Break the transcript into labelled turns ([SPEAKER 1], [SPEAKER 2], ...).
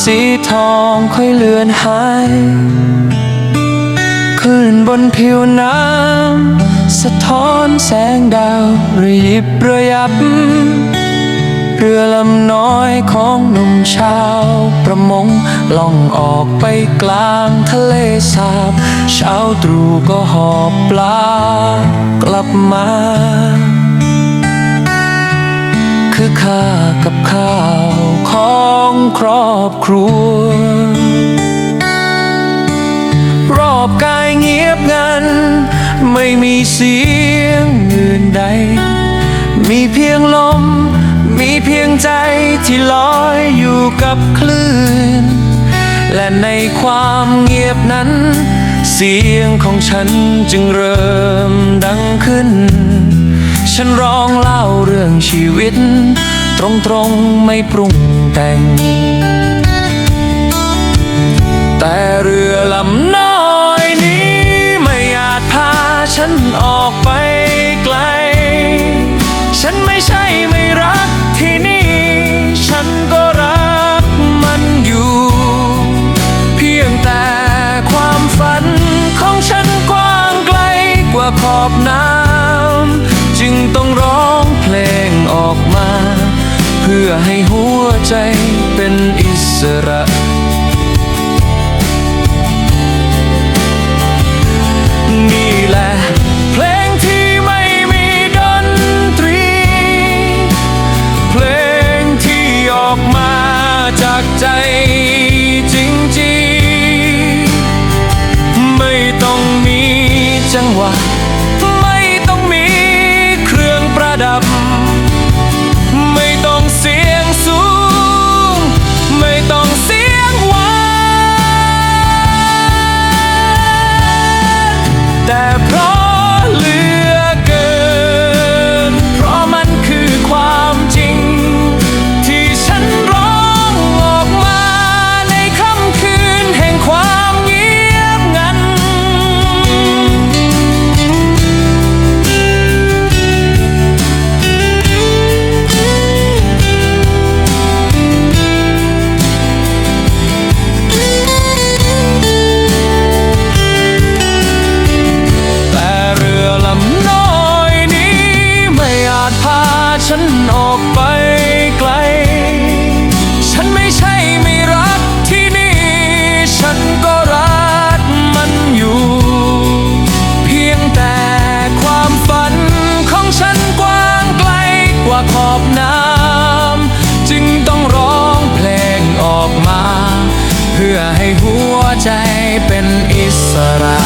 [SPEAKER 1] สีทองค่อยเลือนหายคลื่นบนผิวน้ำสะท้อนแสงดาวระยิบระยับ เรือลำน้อยของหนุ่มชาวประมงล่องออกไปกลางทะเลสาบเช้าตรู่ก็หอบปลากลับมา คือข้ากับข้าว ของครอบครัว รอบกายเงียบงัน ไม่มีเสียงอื่นใด มีเพียงลม มีเพียงใจที่ลอยอยู่กับคลื่น และในความเงียบนั้น เสียงของฉันจึงเริ่มดังขึ้น ฉันร้องเล่าเรื่องชีวิต ตรงๆไม่ปรุงแต่ง แต่เรือลำน้อยนี้ไม่อาจพาฉันออกไปไกล ฉันไม่ใช่ไม่รักที่นี่ ฉันก็รักมันอยู่ เพียงแต่ความฝันของฉันกว้างไกลกว่าขอบน้ำ อให้หัวใจเป็นอิสระ นี่แหละเพลงที่ไม่มีดนตรี เพลงที่ออกมาจากใจจริงๆ ไม่ต้องมีจังหวะ ง